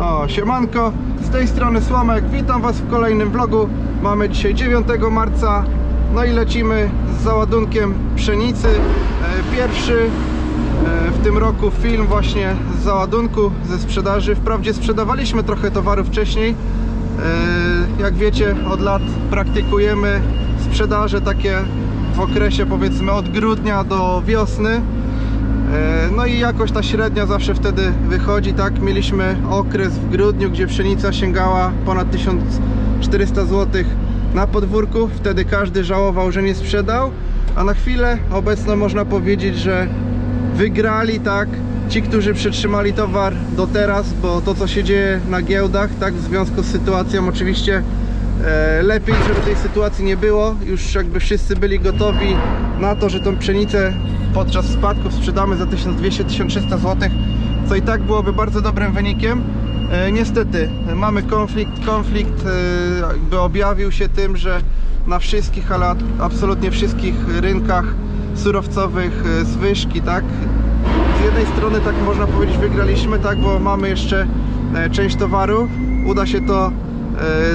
O, siemanko, z tej strony Słomek, witam Was w kolejnym vlogu. Mamy dzisiaj 9 marca, no i lecimy z załadunkiem pszenicy. E, Pierwszy e, w tym roku film właśnie z załadunku, ze sprzedaży. Wprawdzie sprzedawaliśmy trochę towaru wcześniej. E, Jak wiecie, od lat praktykujemy sprzedaże takie w okresie powiedzmy od grudnia do wiosny. E, No i jakoś ta średnia zawsze wtedy wychodzi, tak? Mieliśmy okres w grudniu, gdzie pszenica sięgała ponad 1400 zł na podwórku. Wtedy każdy żałował, że nie sprzedał, a na chwilę obecną można powiedzieć, że wygrali, tak? Ci, którzy przetrzymali towar do teraz, bo to co się dzieje na giełdach, tak? W związku z sytuacją oczywiście E, lepiej, żeby tej sytuacji nie było. Już jakby wszyscy byli gotowi na to, że tą pszenicę podczas spadków sprzedamy za 1200-1300 zł, co i tak byłoby bardzo dobrym wynikiem. E, Niestety mamy konflikt, konflikt e, jakby objawił się tym, że na wszystkich, ale absolutnie wszystkich rynkach surowcowych e, zwyżki, tak? z jednej strony tak można powiedzieć wygraliśmy, tak, bo mamy jeszcze część towaru, uda się to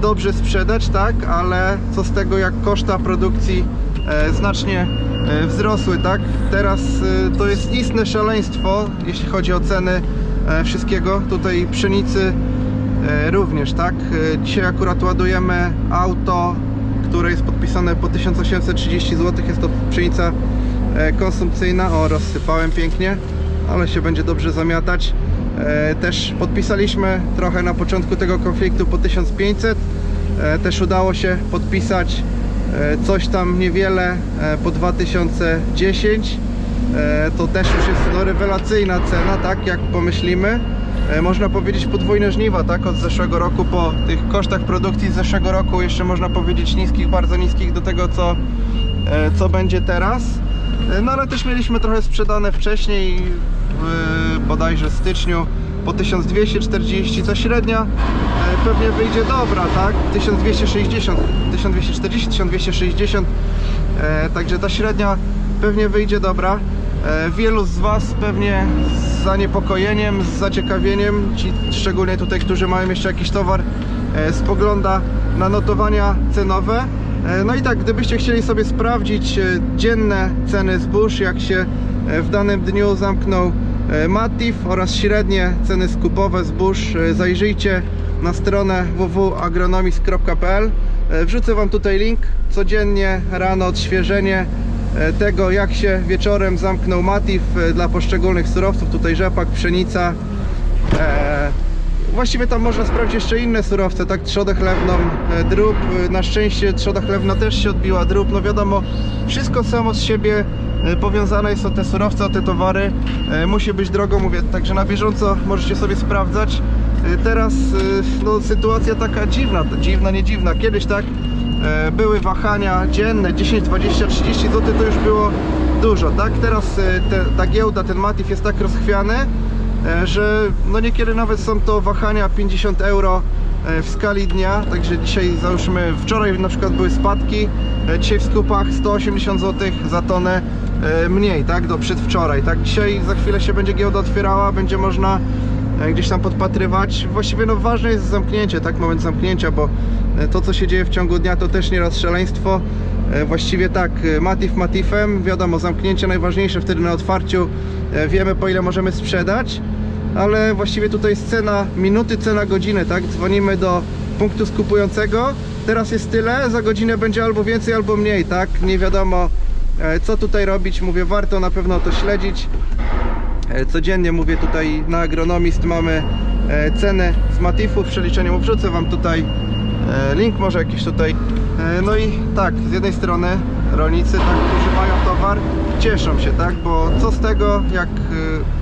dobrze sprzedać, tak, ale co z tego jak koszta produkcji znacznie wzrosły, tak? Teraz e, to jest istne szaleństwo, jeśli chodzi o ceny e, wszystkiego, tutaj pszenicy e, również, tak? E, Dzisiaj akurat ładujemy auto, które jest podpisane po 1830 zł, jest to pszenica e, konsumpcyjna, o rozsypałem pięknie, ale się będzie dobrze zamiatać. E, Też podpisaliśmy trochę na początku tego konfliktu po 1500, E, też udało się podpisać e, coś tam niewiele e, po 2010 E, to też już jest no, rewelacyjna cena, tak jak pomyślimy. E, Można powiedzieć podwójne żniwa, tak, od zeszłego roku po tych kosztach produkcji z zeszłego roku jeszcze można powiedzieć niskich, bardzo niskich do tego co, e, co będzie teraz. E, No ale też mieliśmy trochę sprzedane wcześniej, w bodajże styczniu po 1240, co średnia e, pewnie wyjdzie dobra, tak? 1260, 1240, 1260, e, także ta średnia pewnie wyjdzie dobra. E, Wielu z Was pewnie z zaniepokojeniem, z zaciekawieniem, ci szczególnie tutaj, którzy mają jeszcze jakiś towar, e, spogląda na notowania cenowe. No i tak, gdybyście chcieli sobie sprawdzić dzienne ceny zbóż, jak się w danym dniu zamknął Matif oraz średnie ceny skupowe zbóż, e, zajrzyjcie na stronę www.agronomist.pl E, Wrzucę Wam tutaj link, codziennie rano odświeżenie e, tego jak się wieczorem zamknął Matif e, dla poszczególnych surowców, tutaj rzepak, pszenica. E, Właściwie tam można sprawdzić jeszcze inne surowce, tak? Trzodę chlewną, e, drób, e, na szczęście trzoda chlewna też się odbiła, drób, no wiadomo, wszystko samo z siebie e, powiązane jest o te surowce, te towary, e, musi być drogo, mówię, także na bieżąco możecie sobie sprawdzać. E, Teraz e, no, sytuacja taka dziwna, dziwna, nie dziwna, kiedyś tak e, były wahania dzienne, 10, 20, 30 zł to już było dużo, tak? Teraz e, te, ta giełda, ten Matif jest tak rozchwiany, e, że no niekiedy nawet są to wahania 50 euro e, w skali dnia, także dzisiaj załóżmy, wczoraj na przykład były spadki, e, dzisiaj w skupach 180 zł za tonę e, mniej, tak, do przedwczoraj, tak, dzisiaj za chwilę się będzie giełda otwierała, będzie można e, gdzieś tam podpatrywać, właściwie no ważne jest zamknięcie, tak, moment zamknięcia, bo e, to co się dzieje w ciągu dnia to też nieraz szaleństwo, E, Właściwie tak, e, Matif Matifem, wiadomo, zamknięcie najważniejsze wtedy na otwarciu, e, wiemy po ile możemy sprzedać, ale właściwie tutaj jest cena minuty, cena godziny, tak? Dzwonimy do punktu skupującego, teraz jest tyle, za godzinę będzie albo więcej, albo mniej, tak? Nie wiadomo e, co tutaj robić, mówię, warto na pewno to śledzić. E, Codziennie mówię tutaj na Agronomist mamy e, cenę z Matifu w przeliczeniu. Wrzucę Wam tutaj e, link może jakiś tutaj. E, No i tak, z jednej strony rolnicy, tak, którzy mają towar, cieszą się, tak, bo co z tego, jak e,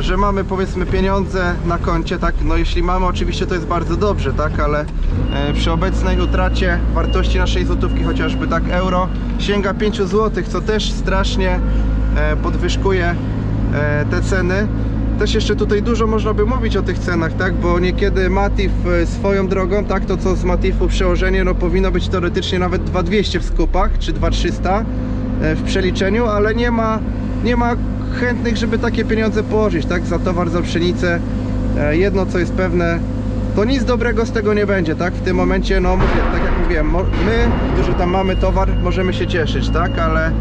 że mamy powiedzmy pieniądze na koncie, tak, no jeśli mamy oczywiście to jest bardzo dobrze, tak, ale e, przy obecnej utracie wartości naszej złotówki, chociażby tak euro, sięga 5 zł, co też strasznie e, podwyżkuje e, te ceny. Też jeszcze tutaj dużo można by mówić o tych cenach, tak, bo niekiedy Matif swoją drogą, tak, to co z Matifu przełożenie, no powinno być teoretycznie nawet 2200 w skupach, czy 2300 e, w przeliczeniu, ale nie ma, nie ma chętnych, żeby takie pieniądze położyć, tak, za towar, za pszenicę. E, Jedno co jest pewne, to nic dobrego z tego nie będzie, tak? W tym momencie, no mówię, tak jak mówiłem, my, którzy tam mamy towar, możemy się cieszyć, tak? Ale e,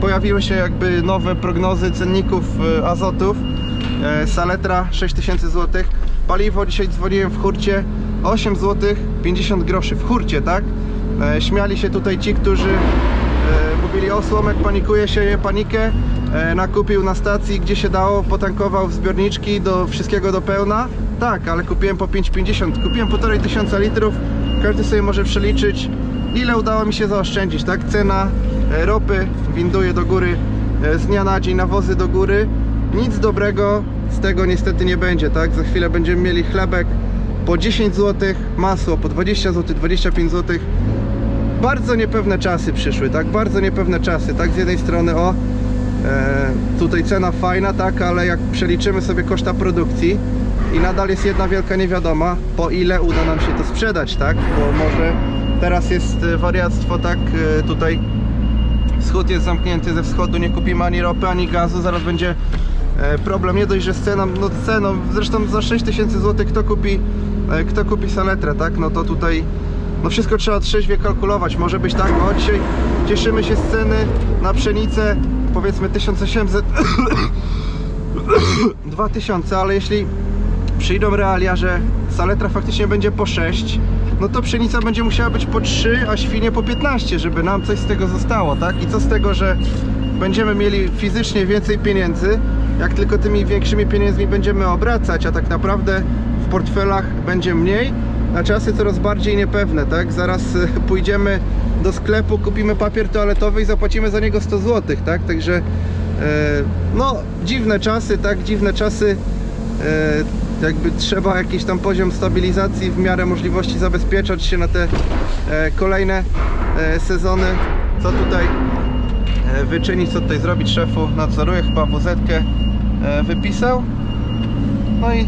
pojawiły się jakby nowe prognozy cenników e, azotów. E, Saletra 6000 zł. Paliwo dzisiaj dzwoniłem w hurcie 8 zł 50 groszy w hurcie, tak? E, Śmiali się tutaj ci, którzy e, mówili o słomek, panikuje się, je panikę. E, Nakupił na stacji, gdzie się dało, potankował w zbiorniczki do wszystkiego do pełna. Tak, ale kupiłem po 5,50. Kupiłem 1,5 tysiąca litrów. Każdy sobie może przeliczyć, ile udało mi się zaoszczędzić, tak? Cena e, ropy winduje do góry e, z dnia na dzień, nawozy do góry. Nic dobrego z tego niestety nie będzie, tak? Za chwilę będziemy mieli chlebek po 10 zł, masło po 20 zł, 25 zł. Bardzo niepewne czasy przyszły, tak? Bardzo niepewne czasy, tak? Z jednej strony o tutaj cena fajna, tak? Ale jak przeliczymy sobie koszta produkcji i nadal jest jedna wielka niewiadoma, po ile uda nam się to sprzedać, tak? Bo może teraz jest e, wariactwo, tak? E, tutaj wschód jest zamknięty, ze wschodu nie kupimy ani ropy, ani gazu, zaraz będzie e, problem, nie dość, że z ceną, no ceną, zresztą za 6000 zł kto kupi, e, kto kupi saletrę, tak, no to tutaj, no wszystko trzeba trzeźwie kalkulować, może być tak, no dzisiaj cieszymy się z ceny na pszenicę, powiedzmy 1800, 2000, ale jeśli przyjdą realia, że saletra faktycznie będzie po 6, no to pszenica będzie musiała być po 3, a świnie po 15, żeby nam coś z tego zostało, tak? I co z tego, że będziemy mieli fizycznie więcej pieniędzy, jak tylko tymi większymi pieniędzmi będziemy obracać, a tak naprawdę w portfelach będzie mniej, a czasy coraz bardziej niepewne, tak? Zaraz e, pójdziemy do sklepu, kupimy papier toaletowy i zapłacimy za niego 100 zł, tak? Także e, no dziwne czasy, tak? Dziwne czasy e, jakby trzeba jakiś tam poziom stabilizacji w miarę możliwości zabezpieczać się na te e, kolejne sezony. Co tutaj wyczynić, co tutaj zrobić szefu? Nadzoruję chyba WZ wypisał. No i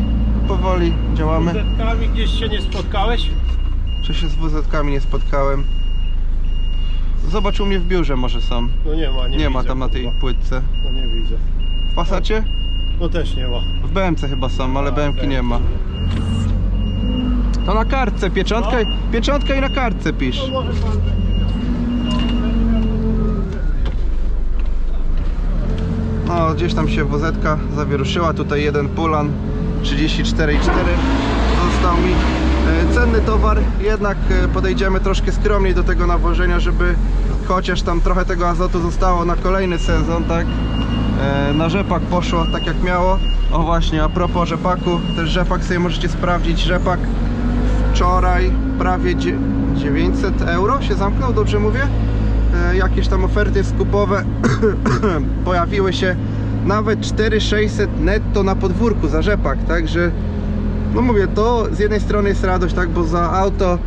powoli działamy. Z gdzieś się nie spotkałeś? Czy się z WZ-kami nie spotkałem? Zobaczył mnie w biurze może są. No nie ma, nie, Nie, ma tam na tej kurwa. płytce. No nie widzę. W Passacie? No też nie ma. W BMC chyba są, ale A, BMK nie ma. To na kartce, pieczątka, No. pieczątka i na kartce pisz. No może pan będzie No, gdzieś tam się WZ zawieruszyła. Tutaj jeden Pulan 34,4 został mi. E, Cenny towar, jednak e, podejdziemy troszkę skromniej do tego nawożenia, żeby chociaż tam trochę tego azotu zostało na kolejny sezon, tak? E, Na rzepak poszło tak jak miało. O właśnie, a propos rzepaku, też rzepak sobie możecie sprawdzić. Rzepak wczoraj prawie dzie- 900 euro się zamknął, dobrze mówię? Jakieś tam oferty skupowe pojawiły się nawet 4600 netto na podwórku za rzepak, także no mówię, to z jednej strony jest radość, tak, bo za auto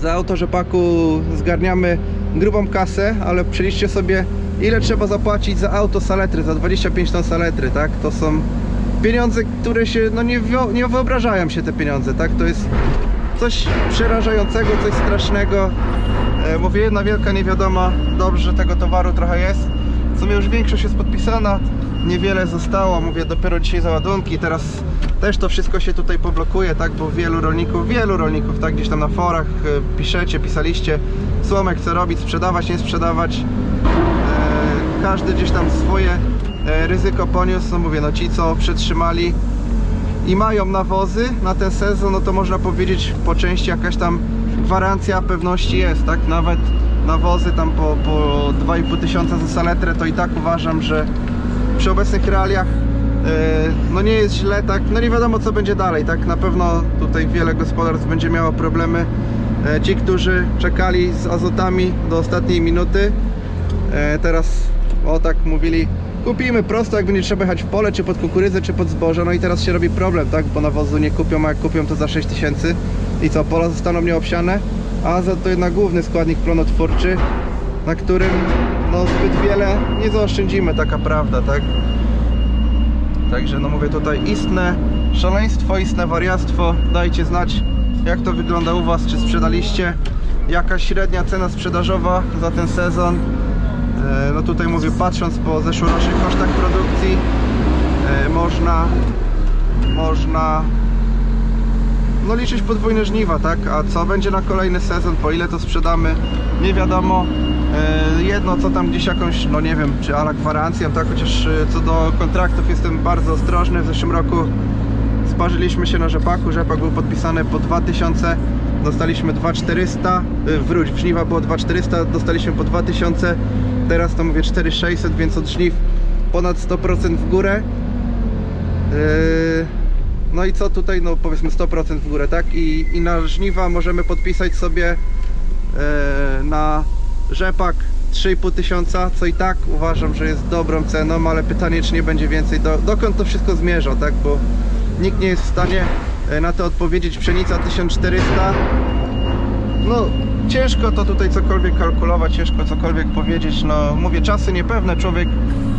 za auto rzepaku zgarniamy grubą kasę, ale przeliczcie sobie ile trzeba zapłacić za auto saletry, za 25 ton saletry, tak? To są pieniądze, które się, no nie, nie wyobrażają się te pieniądze, tak? To jest coś przerażającego, coś strasznego. E, mówię, jedna wielka niewiadoma, dobrze, tego towaru trochę jest. W sumie już większość jest podpisana, niewiele zostało, mówię, dopiero dzisiaj załadunki, teraz też to wszystko się tutaj poblokuje, tak, bo wielu rolników, wielu rolników, tak, gdzieś tam na forach e, piszecie, pisaliście, Słomek co robić, sprzedawać, nie sprzedawać, e, każdy gdzieś tam swoje e, ryzyko poniósł, no mówię, no ci co przetrzymali i mają nawozy na ten sezon, no to można powiedzieć po części jakaś tam gwarancja pewności jest, tak? Nawet nawozy tam po, po 2,5 tysiąca za saletrę, to i tak uważam, że przy obecnych realiach no nie jest źle, tak? No nie wiadomo co będzie dalej, tak? Na pewno tutaj wiele gospodarstw będzie miało problemy. E, Ci, którzy czekali z azotami do ostatniej minuty, E, teraz o tak mówili kupimy prosto jak będzie trzeba jechać w pole czy pod kukurydzę czy pod zboże no i teraz się robi problem tak bo nawozu nie kupią a jak kupią to za 6000 i co pola zostaną nieobsiane a azot to jednak główny składnik plonotwórczy na którym no zbyt wiele nie zaoszczędzimy taka prawda tak Także no mówię tutaj istne szaleństwo, istne wariactwo. Dajcie znać jak to wygląda u Was, czy sprzedaliście jaka średnia cena sprzedażowa za ten sezon. E, No tutaj mówię patrząc po zeszłorocznych kosztach produkcji e, można można no liczyć podwójne żniwa, tak? A co będzie na kolejny sezon, po ile to sprzedamy, nie wiadomo. E, Jedno, co tam gdzieś jakąś, no nie wiem, czy ala gwarancją, tak? Chociaż e, co do kontraktów jestem bardzo ostrożny. W zeszłym roku sparzyliśmy się na rzepaku, rzepak był podpisany po 2000, dostaliśmy 2400, e, wróć, w żniwa było 2400, dostaliśmy po 2000, teraz to mówię 4600, więc od żniw ponad 100% w górę. No i co tutaj, no powiedzmy 100% w górę, tak? I, i na żniwa możemy podpisać sobie na rzepak 3,5 tysiąca, co i tak uważam, że jest dobrą ceną, ale pytanie, czy nie będzie więcej, do, dokąd to wszystko zmierza, tak? Bo nikt nie jest w stanie e, na to odpowiedzieć. Pszenica 1400, no ciężko to tutaj cokolwiek kalkulować, ciężko cokolwiek powiedzieć. No mówię, czasy niepewne, człowiek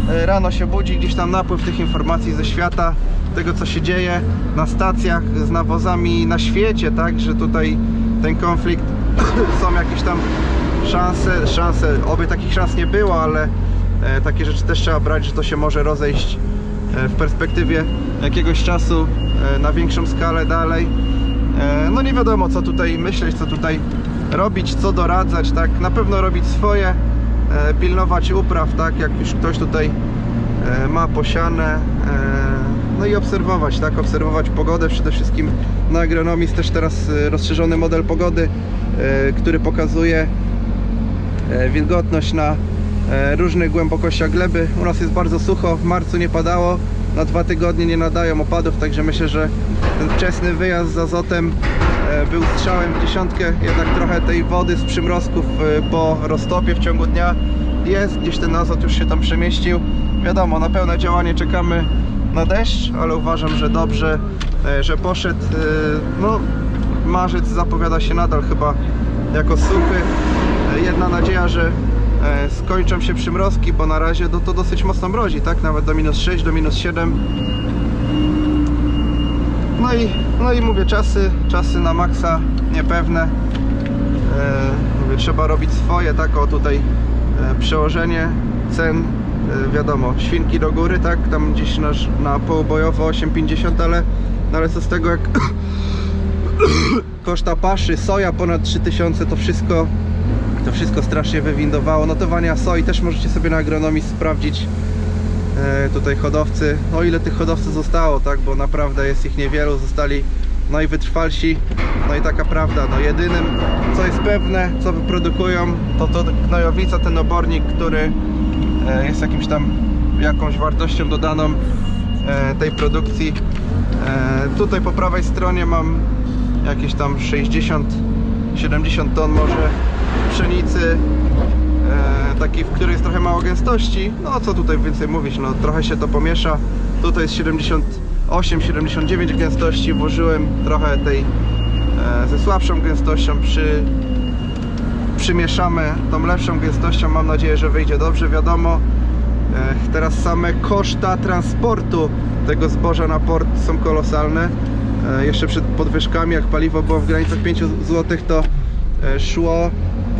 e, rano się budzi, gdzieś tam napływ tych informacji ze świata, tego co się dzieje na stacjach z nawozami na świecie, tak, że tutaj ten konflikt są jakieś tam szanse, szanse, oby takich szans nie było, ale e, takie rzeczy też trzeba brać, że to się może rozejść e, w perspektywie jakiegoś czasu e, na większą skalę dalej. No nie wiadomo co tutaj myśleć, co tutaj robić, co doradzać, tak? Na pewno robić swoje, pilnować upraw, tak? Jak już ktoś tutaj ma posiane, no i obserwować, tak? Obserwować pogodę przede wszystkim. Na agronomii jest też teraz rozszerzony model pogody, który pokazuje wilgotność na e, różnych głębokościach gleby. U nas jest bardzo sucho, w marcu nie padało, na dwa tygodnie nie nadają opadów, także myślę, że ten wczesny wyjazd z azotem e, był strzałem w dziesiątkę, jednak trochę tej wody z przymrozków e, po roztopie w ciągu dnia jest, gdzieś ten azot już się tam przemieścił. Wiadomo, na pełne działanie czekamy na deszcz, ale uważam, że dobrze, e, że poszedł. E, No, marzec zapowiada się nadal chyba jako suchy. Jedna nadzieja, że e, skończą się przymrozki, bo na razie no, to dosyć mocno mrozi, tak? Nawet do minus 6, do minus 7. No i, no i mówię, czasy, czasy na maksa niepewne. E, mówię, trzeba robić swoje, tak? O tutaj e, przełożenie cen, wiadomo, świnki do góry, tak? Tam gdzieś na, na połobojowo 8,50, ale, no ale co z tego jak koszta paszy, soja ponad 3000, to wszystko to wszystko strasznie wywindowało. Notowania soi też możecie sobie na agronomii sprawdzić e, tutaj hodowcy, no ile tych hodowców zostało, tak, bo naprawdę jest ich niewielu, zostali najwytrwalsi, no i taka prawda, no jedynym co jest pewne, co wyprodukują, to to gnojowica, ten obornik, który e, jest jakimś tam jakąś wartością dodaną e, tej produkcji. E, tutaj po prawej stronie mam jakieś tam 60 70 ton może pszenicy e, w której jest trochę mało gęstości. No co tutaj więcej mówić, no trochę się to pomiesza. Tutaj jest 78, 79 gęstości. Włożyłem trochę tej e, ze słabszą gęstością przy przymieszamy tą lepszą gęstością. Mam nadzieję, że wyjdzie dobrze. Wiadomo, e, teraz same koszta transportu tego zboża na port są kolosalne. E, Jeszcze przed podwyżkami, jak paliwo było w granicach 5 zł, to e, szło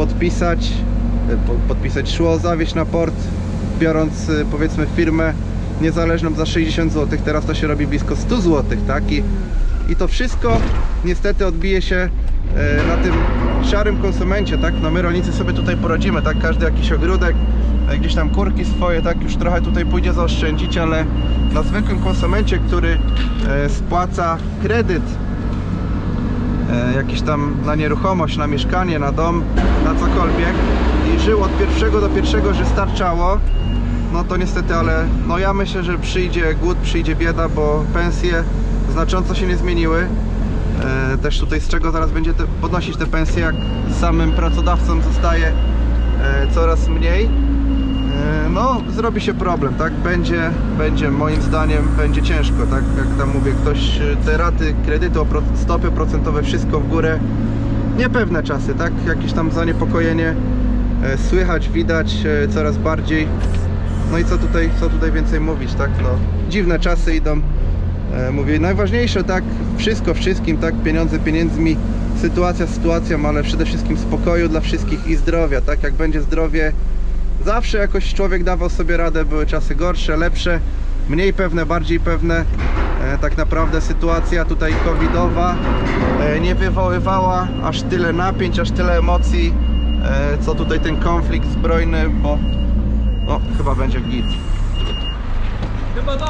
podpisać, e, po- podpisać, szło zawieźć na port, biorąc e, powiedzmy firmę niezależną za 60 zł. Teraz to się robi blisko 100 zł, tak? I, i to wszystko niestety odbije się e, na tym szarym konsumencie, tak? No my rolnicy sobie tutaj poradzimy, tak? Każdy jakiś ogródek, gdzieś tam kurki swoje, tak? Już trochę tutaj pójdzie zaoszczędzić, ale na zwykłym konsumencie, który spłaca kredyt jakiś tam na nieruchomość, na mieszkanie, na dom, na cokolwiek i żył od pierwszego do pierwszego, że starczało, no to niestety, ale no ja myślę, że przyjdzie głód, przyjdzie bieda, bo pensje znacząco się nie zmieniły. E, też tutaj z czego zaraz będzie podnosić te pensje, jak samym pracodawcom zostaje e, coraz mniej. E, No, zrobi się problem, tak? Będzie, będzie moim zdaniem, będzie ciężko, tak? Jak tam mówię, ktoś e, te raty kredytu, opro- stopy procentowe, wszystko w górę. Niepewne czasy, tak? Jakieś tam zaniepokojenie e, słychać, widać coraz bardziej. No i co tutaj, co tutaj więcej mówić, tak? No, dziwne czasy idą. Mówię, najważniejsze, tak? Wszystko wszystkim, tak? Pieniądze pieniędzmi, sytuacja sytuacją, ale przede wszystkim spokoju dla wszystkich i zdrowia, tak? Jak będzie zdrowie, zawsze jakoś człowiek dawał sobie radę, były czasy gorsze, lepsze, mniej pewne, bardziej pewne. E, tak naprawdę sytuacja tutaj covidowa e, nie wywoływała aż tyle napięć, aż tyle emocji, e, co tutaj ten konflikt zbrojny, bo no, chyba będzie git.